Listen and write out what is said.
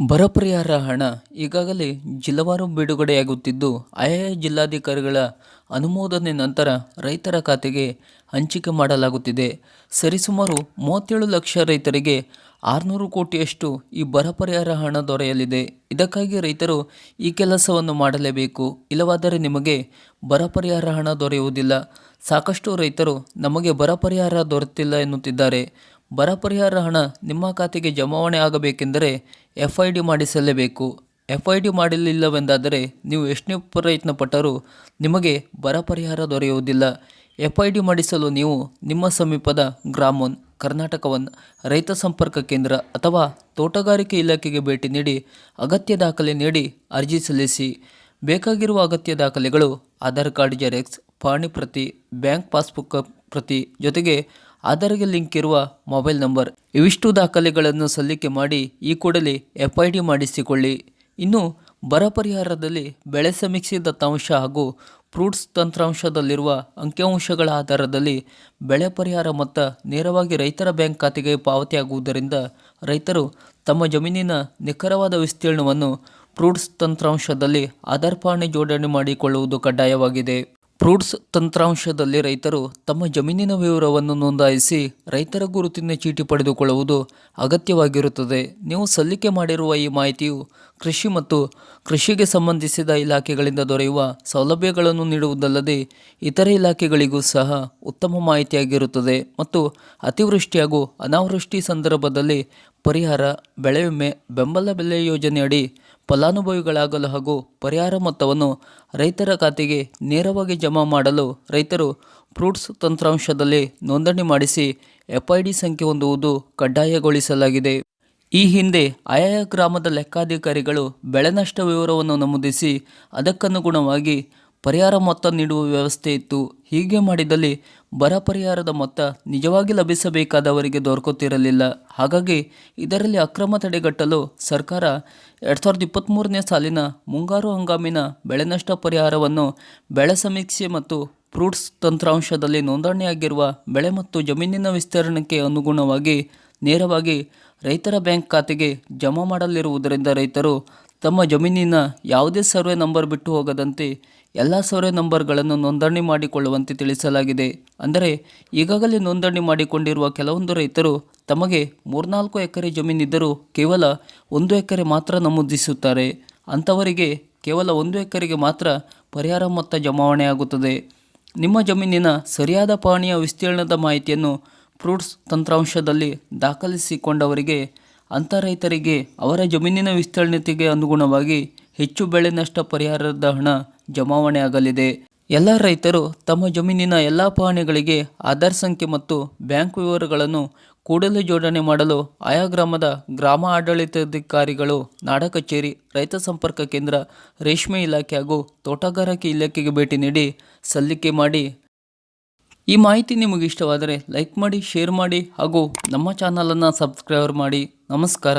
ಬರ ಪರಿಹಾರ ಹಣ ಈಗಾಗಲೇ ಜಿಲ್ಲಾವಾರು ಬಿಡುಗಡೆಯಾಗುತ್ತಿದ್ದು, ಆಯಾ ಜಿಲ್ಲಾಧಿಕಾರಿಗಳ ಅನುಮೋದನೆ ನಂತರ ರೈತರ ಖಾತೆಗೆ ಹಂಚಿಕೆ ಮಾಡಲಾಗುತ್ತಿದೆ. ಸರಿಸುಮಾರು ಮೂವತ್ತೇಳು ಲಕ್ಷ ರೈತರಿಗೆ ಆರುನೂರು ಕೋಟಿಯಷ್ಟು ಈ ಬರ ಪರಿಹಾರ ಹಣ ದೊರೆಯಲಿದೆ. ಇದಕ್ಕಾಗಿ ರೈತರು ಈ ಕೆಲಸವನ್ನು ಮಾಡಲೇಬೇಕು. ಇಲ್ಲವಾದರೆ ನಿಮಗೆ ಬರ ಪರಿಹಾರ ಹಣ ದೊರೆಯುವುದಿಲ್ಲ. ಸಾಕಷ್ಟು ರೈತರು ನಮಗೆ ಬರ ಪರಿಹಾರ ದೊರೆತಿಲ್ಲ ಎನ್ನುತ್ತಿದ್ದಾರೆ. ಬರ ಪರಿಹಾರ ಹಣ ನಿಮ್ಮ ಖಾತೆಗೆ ಜಮಾವಣೆ ಆಗಬೇಕೆಂದರೆ ಎಫ್ ಐ ಡಿ ಮಾಡಿಸಲೇಬೇಕು. ಎಫ್ ಐ ಡಿ ಮಾಡಲಿಲ್ಲವೆಂದಾದರೆ ನೀವು ಎಷ್ಟನೇ ಪ್ರಯತ್ನ ಪಟ್ಟರೂ ನಿಮಗೆ ಬರ ಪರಿಹಾರ ದೊರೆಯುವುದಿಲ್ಲ. ಎಫ್ ಐ ಡಿ ಮಾಡಿಸಲು ನೀವು ನಿಮ್ಮ ಸಮೀಪದ ಗ್ರಾಮೋನ್, ಕರ್ನಾಟಕವನ್, ರೈತ ಸಂಪರ್ಕ ಕೇಂದ್ರ ಅಥವಾ ತೋಟಗಾರಿಕೆ ಇಲಾಖೆಗೆ ಭೇಟಿ ನೀಡಿ ಅಗತ್ಯ ದಾಖಲೆ ನೀಡಿ ಅರ್ಜಿ ಸಲ್ಲಿಸಿ. ಬೇಕಾಗಿರುವ ಅಗತ್ಯ ದಾಖಲೆಗಳು ಆಧಾರ್ ಕಾರ್ಡ್, ಜೆರಾಕ್ಸ್ ಪಹಣಿ ಪ್ರತಿ, ಬ್ಯಾಂಕ್ ಪಾಸ್ಬುಕ್ ಪ್ರತಿ ಜೊತೆಗೆ ಆಧಾರ್ಗೆ ಲಿಂಕ್ ಇರುವ ಮೊಬೈಲ್ ನಂಬರ್. ಇವಿಷ್ಟು ದಾಖಲೆಗಳನ್ನು ಸಲ್ಲಿಕೆ ಮಾಡಿ ಈ ಕೂಡಲೇ ಎಫ್ ಐ ಡಿ ಮಾಡಿಸಿಕೊಳ್ಳಿ. ಇನ್ನು, ಬರ ಪರಿಹಾರದಲ್ಲಿ ಬೆಳೆ ಸಮೀಕ್ಷೆ ದತ್ತಾಂಶ ಹಾಗೂ ಫ್ರೂಟ್ಸ್ ತಂತ್ರಾಂಶದಲ್ಲಿರುವ ಅಂಕಿಅಂಶಗಳ ಆಧಾರದಲ್ಲಿ ಬೆಳೆ ಪರಿಹಾರ ಮೊತ್ತ ನೇರವಾಗಿ ರೈತರ ಬ್ಯಾಂಕ್ ಖಾತೆಗೆ ಪಾವತಿಯಾಗುವುದರಿಂದ ರೈತರು ತಮ್ಮ ಜಮೀನಿನ ನಿಖರವಾದ ವಿಸ್ತೀರ್ಣವನ್ನು ಫ್ರೂಟ್ಸ್ ತಂತ್ರಾಂಶದಲ್ಲಿ ಆಧಾರ್ ಪಾಣಿ ಜೋಡಣೆ ಮಾಡಿಕೊಳ್ಳುವುದು ಕಡ್ಡಾಯವಾಗಿದೆ. ಫ್ರೂಟ್ಸ್ ತಂತ್ರಾಂಶದಲ್ಲಿ ರೈತರು ತಮ್ಮ ಜಮೀನಿನ ವಿವರವನ್ನು ನೋಂದಾಯಿಸಿ ರೈತರ ಗುರುತಿನ ಚೀಟಿ ಪಡೆದುಕೊಳ್ಳುವುದು ಅಗತ್ಯವಾಗಿರುತ್ತದೆ. ನೀವು ಸಲ್ಲಿಕೆ ಮಾಡಿರುವ ಈ ಮಾಹಿತಿಯು ಕೃಷಿ ಮತ್ತು ಕೃಷಿಗೆ ಸಂಬಂಧಿಸಿದ ಇಲಾಖೆಗಳಿಂದ ದೊರೆಯುವ ಸೌಲಭ್ಯಗಳನ್ನು ನೀಡುವುದಲ್ಲದೆ ಇತರೆ ಇಲಾಖೆಗಳಿಗೂ ಸಹ ಉತ್ತಮ ಮಾಹಿತಿಯಾಗಿರುತ್ತದೆ ಮತ್ತು ಅತಿವೃಷ್ಟಿ ಹಾಗೂ ಅನಾವೃಷ್ಟಿ ಸಂದರ್ಭದಲ್ಲಿ ಪರಿಹಾರ, ಬೆಳೆ ವಿಮೆ, ಬೆಂಬಲ ಬೆಲೆ ಯೋಜನೆಯಡಿ ಫಲಾನುಭವಿಗಳಾಗಲು ಹಾಗೂ ಪರಿಹಾರ ಮೊತ್ತವನ್ನು ರೈತರ ಖಾತೆಗೆ ನೇರವಾಗಿ ಜಮಾ ಮಾಡಲು ರೈತರು ಫ್ರೂಟ್ಸ್ ತಂತ್ರಾಂಶದಲ್ಲಿ ನೋಂದಣಿ ಮಾಡಿಸಿ ಎಫ್ಐಡಿ ಸಂಖ್ಯೆ ಹೊಂದುವುದು ಕಡ್ಡಾಯಗೊಳಿಸಲಾಗಿದೆ. ಈ ಹಿಂದೆ ಆಯಾ ಗ್ರಾಮದ ಲೆಕ್ಕಾಧಿಕಾರಿಗಳು ಬೆಳೆ ನಷ್ಟ ವಿವರವನ್ನು ನಮೂದಿಸಿ ಅದಕ್ಕನುಗುಣವಾಗಿ ಪರಿಹಾರ ಮೊತ್ತ ನೀಡುವ ವ್ಯವಸ್ಥೆ ಇತ್ತು. ಹೀಗೆ ಮಾಡಿದಲ್ಲಿ ಬರ ಪರಿಹಾರದ ಮೊತ್ತ ನಿಜವಾಗಿ ಲಭಿಸಬೇಕಾದವರಿಗೆ ದೊರಕುತ್ತಿರಲಿಲ್ಲ. ಹಾಗಾಗಿ ಇದರಲ್ಲಿ ಅಕ್ರಮ ತಡೆಗಟ್ಟಲು ಸರ್ಕಾರ ಎರಡು ಸಾವಿರದ ಇಪ್ಪತ್ತ್ಮೂರನೇ ಸಾಲಿನ ಮುಂಗಾರು ಹಂಗಾಮಿನ ಬೆಳೆ ನಷ್ಟ ಪರಿಹಾರವನ್ನು ಬೆಳೆ ಸಮೀಕ್ಷೆ ಮತ್ತು ಫ್ರೂಟ್ಸ್ ತಂತ್ರಾಂಶದಲ್ಲಿ ನೋಂದಣಿಯಾಗಿರುವ ಬೆಳೆ ಮತ್ತು ಜಮೀನಿನ ವಿಸ್ತರಣೆಗೆ ಅನುಗುಣವಾಗಿ ನೇರವಾಗಿ ರೈತರ ಬ್ಯಾಂಕ್ ಖಾತೆಗೆ ಜಮಾ ಮಾಡಲಿರುವುದರಿಂದ ರೈತರು ತಮ್ಮ ಜಮೀನಿನ ಯಾವುದೇ ಸರ್ವೆ ನಂಬರ್ ಬಿಟ್ಟು ಹೋಗದಂತೆ ಎಲ್ಲ ಸರ್ವೆ ನಂಬರ್ಗಳನ್ನು ನೋಂದಣಿ ಮಾಡಿಕೊಳ್ಳುವಂತೆ ತಿಳಿಸಲಾಗಿದೆ. ಅಂದರೆ, ಈಗಾಗಲೇ ನೋಂದಣಿ ಮಾಡಿಕೊಂಡಿರುವ ಕೆಲವೊಂದು ರೈತರು ತಮಗೆ ಮೂರ್ನಾಲ್ಕು ಎಕರೆ ಜಮೀನಿದ್ದರೂ ಕೇವಲ ಒಂದು ಎಕರೆ ಮಾತ್ರ ನಮೂದಿಸುತ್ತಾರೆ. ಅಂಥವರಿಗೆ ಕೇವಲ ಒಂದು ಎಕರೆಗೆ ಮಾತ್ರ ಪರಿಹಾರ ಮೊತ್ತ ಜಮಾವಣೆಯಾಗುತ್ತದೆ ನಿಮ್ಮ ಜಮೀನಿನ ಸರಿಯಾದ ಪಾಣಿಯ ವಿಸ್ತೀರ್ಣದ ಮಾಹಿತಿಯನ್ನು ಫ್ರೂಟ್ಸ್ ತಂತ್ರಾಂಶದಲ್ಲಿ ದಾಖಲಿಸಿಕೊಂಡವರಿಗೆ, ಅಂಥ ರೈತರಿಗೆ ಅವರ ಜಮೀನಿನ ವಿಸ್ತೀರ್ಣತೆಗೆ ಅನುಗುಣವಾಗಿ ಹೆಚ್ಚು ಬೆಳೆ ನಷ್ಟ ಪರಿಹಾರದ ಹಣ ಜಮಾವಣೆ ಆಗಲಿದೆ. ಎಲ್ಲ ರೈತರು ತಮ್ಮ ಜಮೀನಿನ ಎಲ್ಲ ಪಹಣಿಗಳಿಗೆ ಆಧಾರ್ ಸಂಖ್ಯೆ ಮತ್ತು ಬ್ಯಾಂಕ್ ವಿವರಗಳನ್ನು ಕೂಡಲೇ ಜೋಡಣೆ ಮಾಡಲು ಆಯಾ ಗ್ರಾಮದ ಗ್ರಾಮ ಆಡಳಿತಾಧಿಕಾರಿಗಳು, ನಾಡ ಕಚೇರಿ, ರೈತ ಸಂಪರ್ಕ ಕೇಂದ್ರ, ರೇಷ್ಮೆ ಇಲಾಖೆ ಹಾಗೂ ತೋಟಗಾರಿಕೆ ಇಲಾಖೆಗೆ ಭೇಟಿ ನೀಡಿ ಸಲ್ಲಿಕೆ ಮಾಡಿ. ಈ ಮಾಹಿತಿ ನಿಮಗೆ ಇಷ್ಟವಾದರೆ ಲೈಕ್ ಮಾಡಿ, ಶೇರ್ ಮಾಡಿ ಹಾಗೂ ನಮ್ಮ ಚಾನಲನ್ನು ಸಬ್ಸ್ಕ್ರೈಬ್ ಮಾಡಿ. ನಮಸ್ಕಾರ.